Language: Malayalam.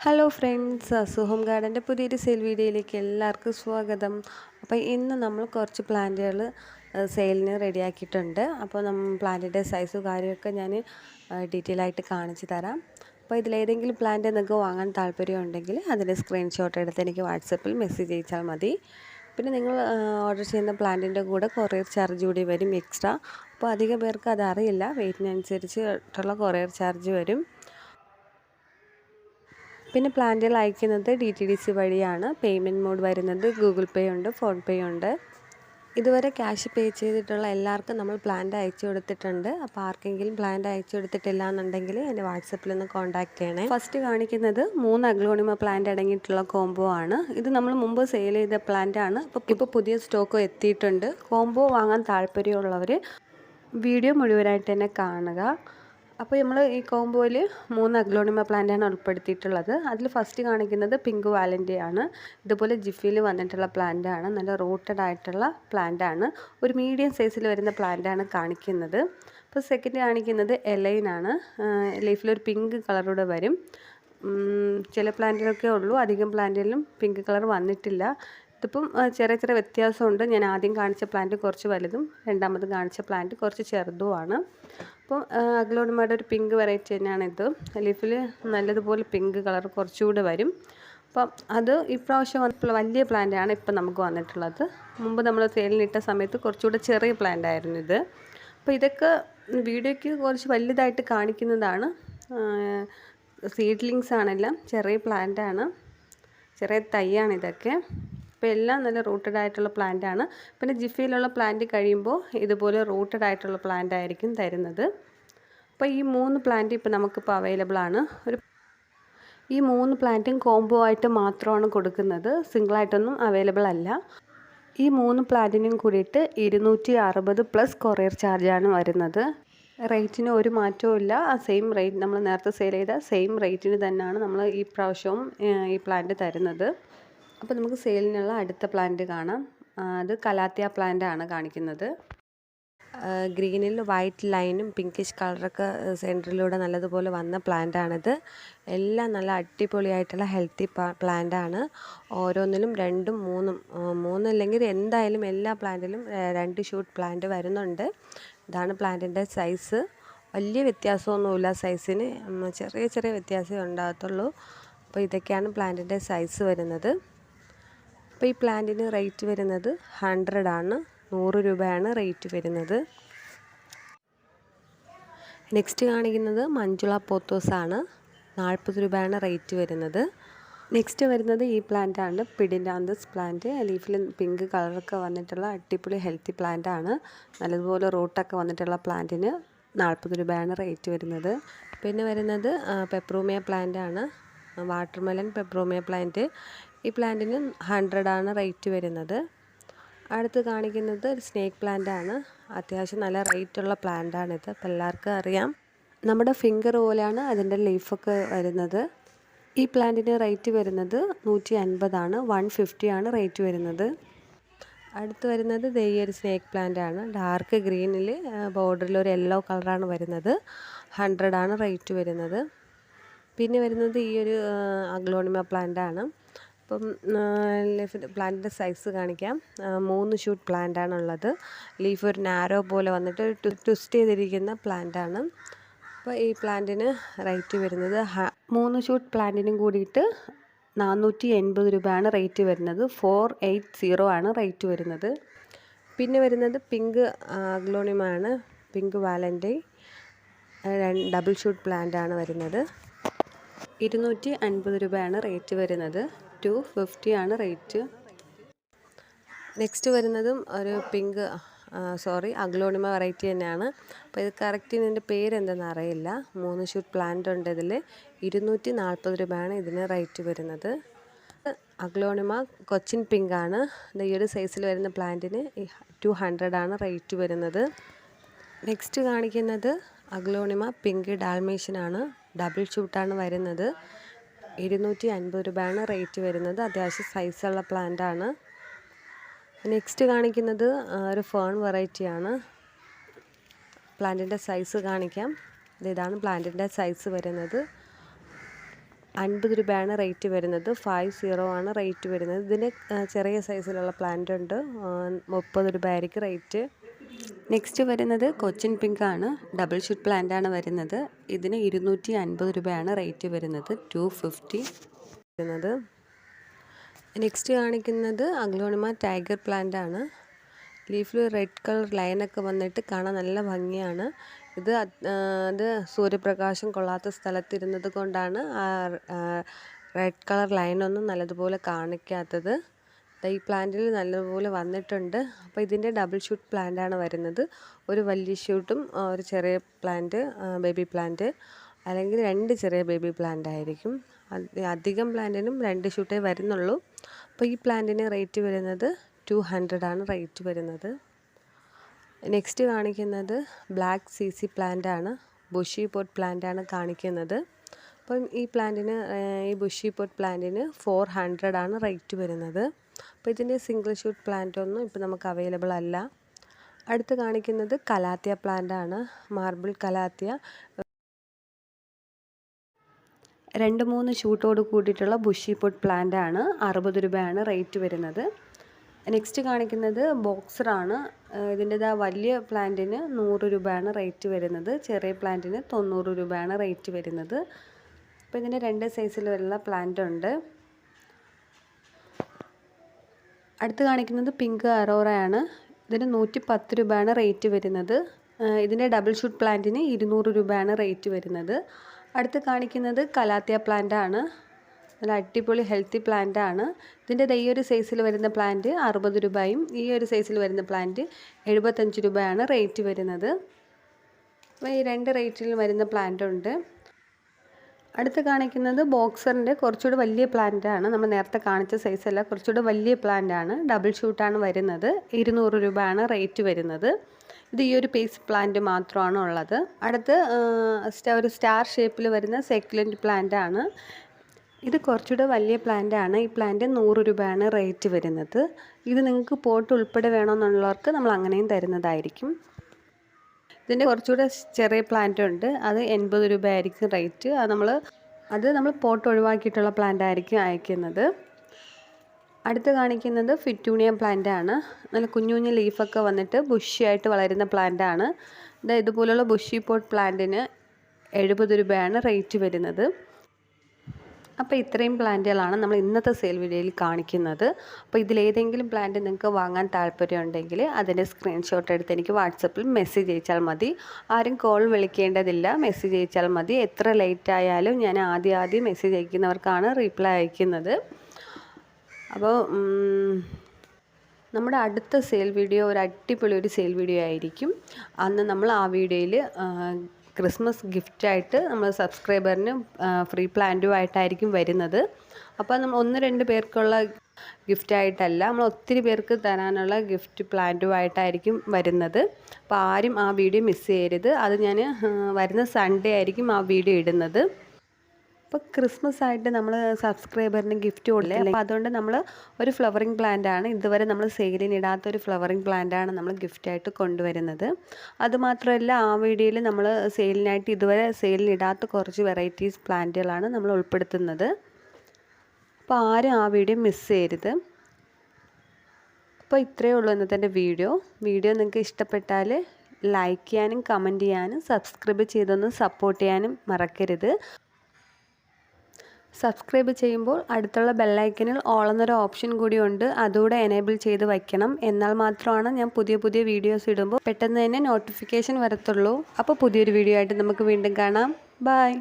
ഹലോ ഫ്രണ്ട്സ് അസുഹം ഗാർഡന്റെ പുതിയൊരു സെയിൽ വീഡിയോയിലേക്ക് എല്ലാവർക്കും സ്വാഗതം. അപ്പോൾ ഇന്ന് നമ്മൾ കുറച്ച് പ്ലാന്റുകൾ സെയിലിന് റെഡിയാക്കിയിട്ടുണ്ട് അപ്പോൾ നമ്മൾ പ്ലാന്റിന്റെ സൈസും കാര്യമൊക്കെ ഞാൻ ഡീറ്റെയിൽ ആയിട്ട് കാണിച്ചു തരാം. അപ്പോൾ ഇതിലേതെങ്കിലും പ്ലാന്റ് നിങ്ങൾക്ക് വാങ്ങാൻ താല്പര്യമുണ്ടെങ്കിൽ അതിന്റെ സ്ക്രീൻഷോട്ട് എടുത്ത് എനിക്ക് വാട്സപ്പിൽ മെസ്സേജ് അയച്ചാൽ മതി. പിന്നെ നിങ്ങൾ ഓർഡർ ചെയ്യുന്ന പ്ലാന്റിന്റെ കൂടെ കൊറിയർ ചാർജ് കൂടി വരും എക്സ്ട്രാ അപ്പോൾ അധികം പേർക്ക് അതറിയില്ല വെയിറ്റിനനുസരിച്ചിട്ടുള്ള കൊറിയർ ചാർജ് വരും. പിന്നെ പ്ലാന്റുകൾ അയക്കുന്നത് ഡി ടി ഡി സി വഴിയാണ്. പേയ്മെന്റ് മോഡ് വരുന്നത് ഗൂഗിൾ പേ ഉണ്ട് ഫോൺ പേ ഉണ്ട്. ഇതുവരെ ക്യാഷ് പേ ചെയ്തിട്ടുള്ള എല്ലാവർക്കും നമ്മൾ പ്ലാന്റ് അയച്ചു കൊടുത്തിട്ടുണ്ട്. അപ്പോൾ ആർക്കെങ്കിലും പ്ലാന്റ് അയച്ചു കൊടുത്തിട്ടില്ല എന്നുണ്ടെങ്കിൽ എന്റെ വാട്സപ്പിൽ ഒന്ന് കോൺടാക്ട് ചെയ്യണേ. ഫസ്റ്റ് കാണിക്കുന്നത് മൂന്ന് അഗ്ലോണിമ പ്ലാന്റ് അടങ്ങിയിട്ടുള്ള കോംബോ ആണ്. ഇത് നമ്മൾ മുമ്പ് സെയിൽ ചെയ്ത പ്ലാന്റ് ആണ്. ഇപ്പോൾ ഇപ്പോൾ പുതിയ സ്റ്റോക്ക് എത്തിയിട്ടുണ്ട്. കോംബോ വാങ്ങാൻ താല്പര്യമുള്ളവർ വീഡിയോ മുഴുവനായിട്ട് തന്നെ കാണുക. അപ്പോൾ നമ്മൾ ഈ കോംബോയിൽ മൂന്ന് അഗ്ലോണിമ പ്ലാന്റാണ് ഉൾപ്പെടുത്തിയിട്ടുള്ളത്. അതിൽ ഫസ്റ്റ് കാണിക്കുന്നത് പിങ്ക് വാലന്റെയാണ് ഇതുപോലെ ജിഫിയിൽ വന്നിട്ടുള്ള പ്ലാന്റ് ആണ് നല്ല റൂട്ടഡ് ആയിട്ടുള്ള പ്ലാന്റ് ആണ് ഒരു മീഡിയം സൈസിൽ വരുന്ന പ്ലാന്റ് ആണ് കാണിക്കുന്നത്. അപ്പോൾ സെക്കൻഡ് കാണിക്കുന്നത് എലൈനാണ് ലീഫിലൊരു പിങ്ക് കളറൂടെ വരും. ചില പ്ലാന്റിലൊക്കെ ഉള്ളൂ. അധികം പ്ലാന്റിലും പിങ്ക് കളർ വന്നിട്ടില്ല. ഇതിപ്പം ചെറിയ ചെറിയ വ്യത്യാസമുണ്ട്. ഞാൻ ആദ്യം കാണിച്ച പ്ലാന്റ് കുറച്ച് വലുതും രണ്ടാമത് കാണിച്ച പ്ലാന്റ് കുറച്ച് ചെറുതുമാണ്. അപ്പോൾ അഗ്ലോണിമയുടെ ഒരു പിങ്ക് വെറൈറ്റി തന്നെയാണ് ഇത്. ലീഫിൽ നല്ലതുപോലെ പിങ്ക് കളർ കുറച്ചുകൂടെ വരും. അപ്പം അത് ഇപ്രാവശ്യം വന്നപ്പോൾ വലിയ പ്ലാന്റാണ് ഇപ്പം നമുക്ക് വന്നിട്ടുള്ളത്. മുമ്പ് നമ്മൾ സെയിലിനിട്ട സമയത്ത് കുറച്ചുകൂടെ ചെറിയ പ്ലാന്റ് ആയിരുന്നു ഇത്. അപ്പോൾ ഇതൊക്കെ വീഡിയോയ്ക്ക് കുറച്ച് വലുതായിട്ട് കാണിക്കുന്നതാണ്. സീഡ്ലിങ്സ് ആണെല്ലാം ചെറിയ പ്ലാന്റ് ആണ്. ചെറിയ തൈയാണ് ഇതൊക്കെ. അപ്പോൾ എല്ലാം നല്ല റൂട്ടഡ് ആയിട്ടുള്ള പ്ലാന്റ് ആണ്. പിന്നെ ജിഫിയിലുള്ള പ്ലാന്റ് കഴിയുമ്പോൾ ഇതുപോലെ റൂട്ടഡ് ആയിട്ടുള്ള പ്ലാന്റ് ആയിരിക്കും തരുന്നത്. അപ്പോൾ ഈ മൂന്ന് പ്ലാന്റ് ഇപ്പോൾ നമുക്കിപ്പോൾ അവൈലബിൾ ആണ്. ഒരു ഈ മൂന്ന് പ്ലാന്റും കോംബോ ആയിട്ട് മാത്രമാണ് കൊടുക്കുന്നത്. സിംഗിളായിട്ടൊന്നും അവൈലബിൾ അല്ല. ഈ മൂന്ന് പ്ലാന്റിനും കൂടിയിട്ട് ഇരുന്നൂറ്റി അറുപത് പ്ലസ് കൊറിയർ ചാർജാണ് വരുന്നത്. റേറ്റിന് ഒരു മാറ്റവും ഇല്ല. ആ സെയിം റേറ്റ് നമ്മൾ നേരത്തെ സെയിൽ ചെയ്ത സെയിം റേറ്റിന് തന്നെയാണ് നമ്മൾ ഈ പ്രാവശ്യവും ഈ പ്ലാന്റ് തരുന്നത്. അപ്പോൾ നമുക്ക് സെയിലിനുള്ള അടുത്ത പ്ലാന്റ് കാണാം. അത് കലാത്തിയ പ്ലാന്റ് ആണ് കാണിക്കുന്നത്. ഗ്രീനിൽ വൈറ്റ് ലൈനും പിങ്കിഷ് കളറൊക്കെ സെന്ററിലൂടെ നല്ലതുപോലെ വന്ന പ്ലാന്റാണിത് എല്ലാം നല്ല അടിപൊളിയായിട്ടുള്ള ഹെൽത്തി പ്ലാന്റ് ആണ്. ഓരോന്നിലും രണ്ടും മൂന്നും മൂന്നല്ലെങ്കിൽ എന്തായാലും എല്ലാ പ്ലാന്റിലും രണ്ട് ഷൂട്ട് പ്ലാന്റ് വരുന്നുണ്ട്. ഇതാണ് പ്ലാന്റിന്റെ സൈസ് വലിയ വ്യത്യാസമൊന്നുമില്ല സൈസിന് ചെറിയ ചെറിയ വ്യത്യാസമേ ഉണ്ടാകത്തുള്ളൂ. അപ്പോൾ ഇതൊക്കെയാണ് പ്ലാന്റിന്റെ സൈസ് വരുന്നത്. അപ്പോൾ ഈ പ്ലാന്റിന് റേറ്റ് വരുന്നത് ഹൺഡ്രഡ് ആണ്. നൂറ് രൂപയാണ് റേറ്റ് വരുന്നത്. നെക്സ്റ്റ് കാണിക്കുന്നത് മഞ്ജുള പോത്തോസാണ് നാൽപ്പത് രൂപയാണ് റേറ്റ് വരുന്നത്. നെക്സ്റ്റ് വരുന്നത് ഈ പ്ലാന്റ് ആണ്. പിഡിൻഡാന്തസ് പ്ലാന്റ് ലീഫിൽ പിങ്ക് കളറൊക്കെ വന്നിട്ടുള്ള അടിപൊളി ഹെൽത്തി പ്ലാന്റ് ആണ്. നല്ലതുപോലെ റൂട്ടൊക്കെ വന്നിട്ടുള്ള പ്ലാന്റിന് നാൽപ്പത് രൂപയാണ് റേറ്റ് വരുന്നത്. പിന്നെ വരുന്നത് പെപ്രൂമിയ പ്ലാന്റ് ആണ്. വാട്ടർമെലൻ പെപ്രോമിയ പ്ലാന്റ് ഈ പ്ലാന്റിന് ഹൺഡ്രഡാണ് റേറ്റ് വരുന്നത്. അടുത്ത് കാണിക്കുന്നത് ഒരു സ്നേക്ക് പ്ലാന്റ് ആണ് അത്യാവശ്യം നല്ല റേറ്റുള്ള പ്ലാന്റാണിത്. അപ്പോൾ എല്ലാവർക്കും അറിയാം. നമ്മുടെ ഫിംഗർ പോലെയാണ് അതിന്റെ ലീഫൊക്കെ വരുന്നത്. ഈ പ്ലാന്റിന് റേറ്റ് വരുന്നത് നൂറ്റി അൻപതാണ് വൺ ഫിഫ്റ്റിയാണ് റേറ്റ് വരുന്നത്. അടുത്ത് വരുന്നത് ഒരു സ്നേക്ക് പ്ലാന്റ് ആണ് ഡാർക്ക് ഗ്രീനിൽ ബോർഡറിൽ ഒരു യെല്ലോ കളറാണ് വരുന്നത്. ഹൺഡ്രഡാണ് റേറ്റ് വരുന്നത്. പിന്നെ വരുന്നത് ഈ ഒരു അഗ്ലോണിമ പ്ലാന്റ് ആണ് അപ്പം ലീഫ് പ്ലാന്റിന്റെ സൈസ് കാണിക്കാം. മൂന്ന് ഷൂട്ട് പ്ലാന്റ് ആണുള്ളത് ലീഫ് ഒരു നാരോ പോലെ വന്നിട്ട് ട്വിസ്റ്റ് ചെയ്തിരിക്കുന്ന പ്ലാന്റ് ആണ് അപ്പോൾ ഈ പ്ലാന്റിന് റേറ്റ് വരുന്നത് മൂന്ന് ഷൂട്ട് പ്ലാന്റിനും കൂടിയിട്ട് നാനൂറ്റി എൺപത് രൂപയാണ് റേറ്റ് വരുന്നത്. ഫോർ എയ്റ്റ് സീറോ ആണ് റേറ്റ് വരുന്നത്. പിന്നെ വരുന്നത് പിങ്ക് ആഗ്ലോണിമാണ് പിങ്ക് വാലന്റെ ഡബിൾ ഷൂട്ട് പ്ലാന്റ് ആണ് വരുന്നത്. ഇരുന്നൂറ്റി അൻപത് രൂപയാണ് റേറ്റ് വരുന്നത്. ടു ഫിഫ്റ്റി ആണ് റേറ്റ് നെക്സ്റ്റ് വരുന്നതും ഒരു പിങ്ക് സോറി അഗ്ലോണിമ വെറൈറ്റി തന്നെയാണ്. അപ്പോൾ ഇത് കറക്റ്റ് ഇതിന്റെ പേരെന്തെന്ന് അറിയില്ല. മൂന്ന് ഷൂട്ട് പ്ലാന്റ് ഉണ്ട് ഇതിൽ ഇരുന്നൂറ്റി നാൽപ്പത് രൂപയാണ് ഇതിന് റേറ്റ് വരുന്നത്. അഗ്ലോണിമ കൊച്ചിൻ പിങ്ക് ആണ്. ഈ ഒരു സൈസിൽ വരുന്ന പ്ലാന്റിന് ടു ആണ് റേറ്റ് വരുന്നത്. നെക്സ്റ്റ് കാണിക്കുന്നത് അഗ്ലോണിമ പിങ്ക് ഡാൽമേഷനാണ് ഡബിൾ ഷൂട്ടാണ് വരുന്നത്. ഇരുന്നൂറ്റി അൻപത് രൂപയാണ് റേറ്റ് വരുന്നത്. അത്യാവശ്യം സൈസുള്ള പ്ലാന്റ് ആണ്. നെക്സ്റ്റ് കാണിക്കുന്നത് ഒരു ഫേൺ വെറൈറ്റിയാണ് പ്ലാന്റിന്റെ സൈസ് കാണിക്കാം. ഇതാണ് പ്ലാന്റിന്റെ സൈസ് വരുന്നത്. അൻപത് രൂപയാണ് റേറ്റ് വരുന്നത്. ഫൈവ് സീറോ ആണ് റേറ്റ് വരുന്നത്. ഇതിന് ചെറിയ സൈസിലുള്ള പ്ലാന്റ് ഉണ്ട്. മുപ്പത് രൂപ ആയിരിക്കും റേറ്റ് നെക്സ്റ്റ് വരുന്നത് കൊച്ചിൻ പിങ്ക് ആണ്. ഡബിൾ ഷൂട്ട് പ്ലാന്റ് ആണ് വരുന്നത്. ഇതിന് ഇരുന്നൂറ്റി അൻപത് രൂപയാണ് റേറ്റ് വരുന്നത്. ടു ഫിഫ്റ്റി വരുന്നത്. നെക്സ്റ്റ് കാണിക്കുന്നത് അഗ്ലോണിമ ടൈഗർ പ്ലാന്റ് ആണ്. ലീഫിൽ റെഡ് കളർ ലൈനൊക്കെ വന്നിട്ട് കാണാൻ നല്ല ഭംഗിയാണ്. ഇത് അത് സൂര്യപ്രകാശം കൊള്ളാത്ത സ്ഥലത്തിരുന്നത് കൊണ്ടാണ് ആ റെഡ് കളർ ലൈനൊന്നും നല്ലതുപോലെ കാണിക്കാത്തത്. ഈ പ്ലാന്റിൽ നല്ലപോലെ വന്നിട്ടുണ്ട്. അപ്പോൾ ഇതിന്റെ ഡബിൾ ഷൂട്ട് പ്ലാന്റാണ് വരുന്നത്. ഒരു വലിയ ഷൂട്ടും ഒരു ചെറിയ പ്ലാന്റ് ബേബി പ്ലാന്റ് അല്ലെങ്കിൽ രണ്ട് ചെറിയ ബേബി പ്ലാന്റ് ആയിരിക്കും അധികം പ്ലാന്റിനും രണ്ട് ഷൂട്ടേ വരുന്നുള്ളൂ. അപ്പോൾ ഈ പ്ലാന്റിന് റേറ്റ് വരുന്നത് ടു ആണ് റേറ്റ് വരുന്നത്. നെക്സ്റ്റ് കാണിക്കുന്നത് ബ്ലാക്ക് സി സി പ്ലാന്റ് ആണ് ബുഷി പോട്ട് പ്ലാന്റ് ആണ് കാണിക്കുന്നത്. അപ്പം ഈ പ്ലാന്റിന് ഈ ബുഷി പോട്ട് പ്ലാന്റിന് ഫോർ ഹൺഡ്രഡ് ആണ് റേറ്റ് വരുന്നത്. അപ്പോൾ ഇതിന്റെ സിംഗിൾ ഷൂട്ട് പ്ലാന്റ് ഒന്നും ഇപ്പോൾ നമുക്ക് അവൈലബിൾ അല്ല. അടുത്ത് കാണിക്കുന്നത് കലാത്തിയ പ്ലാന്റ് ആണ്. Marble calathea. രണ്ട് മൂന്ന് ഷൂട്ടോട് കൂടിയിട്ടുള്ള ബുഷി പോട്ട് പ്ലാന്റ് ആണ്. അറുപത് രൂപയാണ് റേറ്റ് വരുന്നത്. നെക്സ്റ്റ് കാണിക്കുന്നത് ബോക്സറാണ് ഇതിന്റെതാ വലിയ പ്ലാന്റിന് നൂറ് രൂപയാണ് റേറ്റ് വരുന്നത്. ചെറിയ പ്ലാന്റിന് തൊണ്ണൂറ് രൂപയാണ് റേറ്റ് വരുന്നത്. അപ്പോൾ ഇതിന്റെ രണ്ട് സൈസിലുള്ള പ്ലാന്റ് ഉണ്ട്. അടുത്ത് കാണിക്കുന്നത് പിങ്ക് അറോറയാണ്. ഇതിന് നൂറ്റി പത്ത് രൂപയാണ് റേറ്റ് വരുന്നത്. ഇതിന്റെ ഡബിൾ ഷൂട്ട് പ്ലാന്റിന് ഇരുന്നൂറ് രൂപയാണ് റേറ്റ് വരുന്നത്. അടുത്ത് കാണിക്കുന്നത് കലാത്തിയ പ്ലാന്റ് ആണ് നല്ല അടിപൊളി ഹെൽത്തി പ്ലാന്റ് ആണ് ഇതിന്റെ ഈ ഒരു സൈസിൽ വരുന്ന പ്ലാന്റ് അറുപത് രൂപയും ഈ ഒരു സൈസിൽ വരുന്ന പ്ലാന്റ് എഴുപത്തഞ്ച് രൂപയാണ് റേറ്റ് വരുന്നത്. അപ്പോൾ ഈ രണ്ട് റേറ്റിൽ വരുന്ന പ്ലാന്റ് ഉണ്ട്. അടുത്ത് കാണിക്കുന്നത് ബോക്സറിന്റെ കുറച്ചുകൂടി വലിയ പ്ലാന്റാണ്. നമ്മൾ നേരത്തെ കാണിച്ച സൈസല്ല കുറച്ചുകൂടി വലിയ പ്ലാന്റാണ്. ഡബിൾ ഷൂട്ടാണ് വരുന്നത്. ഇരുന്നൂറ് രൂപയാണ് റേറ്റ് വരുന്നത്. ഇത് ഈ ഒരു പേസ് പ്ലാന്റ് മാത്രമാണ് ഉള്ളത്. അടുത്ത് ഒരു സ്റ്റാർ ഷേപ്പിൽ വരുന്ന സെക്യുലന്റ് പ്ലാന്റാണ് ഇത് കുറച്ചുകൂടെ വലിയ പ്ലാന്റ് ആണ്. ഈ പ്ലാന്റ് നൂറ് രൂപയാണ് റേറ്റ് വരുന്നത്. ഇത് നിങ്ങൾക്ക് പോട്ട് ഉൾപ്പെടെ വേണമെന്നുള്ളവർക്ക് നമ്മൾ അങ്ങനെയും തരുന്നതായിരിക്കും. ഇതിന്റെ കുറച്ചുകൂടെ ചെറിയ പ്ലാന്റ് ഉണ്ട്. അത് എൺപത് രൂപ ആയിരിക്കും റേറ്റ് അത് നമ്മൾ അത് നമ്മൾ പോട്ട് ഒഴിവാക്കിയിട്ടുള്ള പ്ലാന്റ് ആയിരിക്കും അയക്കുന്നത്. അടുത്ത് കാണിക്കുന്നത് ഫിറ്റൂണിയ പ്ലാന്റ് ആണ്. നല്ല കുഞ്ഞു കുഞ്ഞു ലീഫൊക്കെ വന്നിട്ട് ബുഷിയായിട്ട് വളരുന്ന പ്ലാന്റ് ആണ്. ഇതുപോലുള്ള ബുഷി പോട്ട് പ്ലാന്റിന് എഴുപത് രൂപയാണ് റേറ്റ് വരുന്നത്. അപ്പോൾ ഇത്രയും പ്ലാന്റുകളാണ് നമ്മൾ ഇന്നത്തെ സെയിൽ വീഡിയോയിൽ കാണിക്കുന്നത്. അപ്പോൾ ഇതിലേതെങ്കിലും പ്ലാന്റ് നിങ്ങൾക്ക് വാങ്ങാൻ താല്പര്യമുണ്ടെങ്കിൽ അതിന്റെ സ്ക്രീൻഷോട്ട് എടുത്ത് എനിക്ക് വാട്സപ്പിൽ മെസ്സേജ് അയച്ചാൽ മതി. ആരും കോൾ വിളിക്കേണ്ടതില്ല. മെസ്സേജ് അയച്ചാൽ മതി. എത്ര ലേറ്റ് ആയാലും ഞാൻ ആദ്യം ആദ്യം മെസ്സേജ് അയക്കുന്നവർക്കാണ് റീപ്ലൈ അയക്കുന്നത്. അപ്പോൾ നമ്മുടെ അടുത്ത സെയിൽ വീഡിയോ ഒരു അടിപൊളി ഒരു സെയിൽ വീഡിയോ ആയിരിക്കും. അന്ന് നമ്മൾ ആ വീഡിയോയിൽ ക്രിസ്മസ് ഗിഫ്റ്റായിട്ട് നമ്മൾ സബ്സ്ക്രൈബറിന് ഫ്രീ പ്ലാന്റുമായിട്ടായിരിക്കും വരുന്നത്. അപ്പോൾ നമ്മൾ ഒന്ന് രണ്ട് പേർക്കുള്ള ഗിഫ്റ്റായിട്ടല്ല നമ്മൾ ഒത്തിരി പേർക്ക് തരാനുള്ള ഗിഫ്റ്റ് പ്ലാന്റുമായിട്ടായിരിക്കും വരുന്നത്. അപ്പോൾ ആരും ആ വീഡിയോ മിസ് ചെയ്യരുത്. അത് ഞാൻ വരുന്ന സൺഡേ ആയിരിക്കും ആ വീഡിയോ ഇടുന്നത്. അപ്പോൾ ക്രിസ്മസ് ആയിട്ട് നമ്മൾ സബ്സ്ക്രൈബറിന് ഗിഫ്റ്റ് കൊടുക്കില്ലേ അപ്പോൾ അതുകൊണ്ട് നമ്മൾ ഒരു ഫ്ലവറിങ് പ്ലാന്റ് ആണ് ഇതുവരെ നമ്മൾ സെയിലിനിടാത്ത ഒരു ഫ്ലവറിങ് പ്ലാന്റ് ആണ് നമ്മൾ ഗിഫ്റ്റായിട്ട് കൊണ്ടുവരുന്നത്. അതുമാത്രമല്ല ആ വീഡിയോയിൽ നമ്മൾ സെയിലിനായിട്ട് ഇതുവരെ സെയിലിനിടാത്ത കുറച്ച് വെറൈറ്റീസ് പ്ലാന്റുകളാണ് നമ്മൾ ഉൾപ്പെടുത്തുന്നത്. അപ്പോൾ ആരും ആ വീഡിയോ മിസ് ചെയ്യരുത്. അപ്പോൾ ഇത്രയേ ഉള്ളൂ ഇന്നത്തെ വീഡിയോ. വീഡിയോ നിങ്ങൾക്ക് ഇഷ്ടപ്പെട്ടാൽ ലൈക്ക് ചെയ്യാനും കമന്റ് ചെയ്യാനും സബ്സ്ക്രൈബ് ചെയ്തൊന്ന് സപ്പോർട്ട് ചെയ്യാനും മറക്കരുത്. സബ്സ്ക്രൈബ് ചെയ്യുമ്പോൾ അടുത്തുള്ള ബെല്ലൈക്കനിൽ ഓൾ എന്നൊരു ഓപ്ഷൻ കൂടിയുണ്ട്. അതുകൂടെ എനേബിൾ ചെയ്ത് വയ്ക്കണം. എന്നാൽ മാത്രമാണ് ഞാൻ പുതിയ പുതിയ വീഡിയോസ് ഇടുമ്പോൾ പെട്ടെന്ന് തന്നെ നോട്ടിഫിക്കേഷൻ വരത്തുള്ളൂ. അപ്പോൾ പുതിയൊരു വീഡിയോ ആയിട്ട് നമുക്ക് വീണ്ടും കാണാം. ബായ്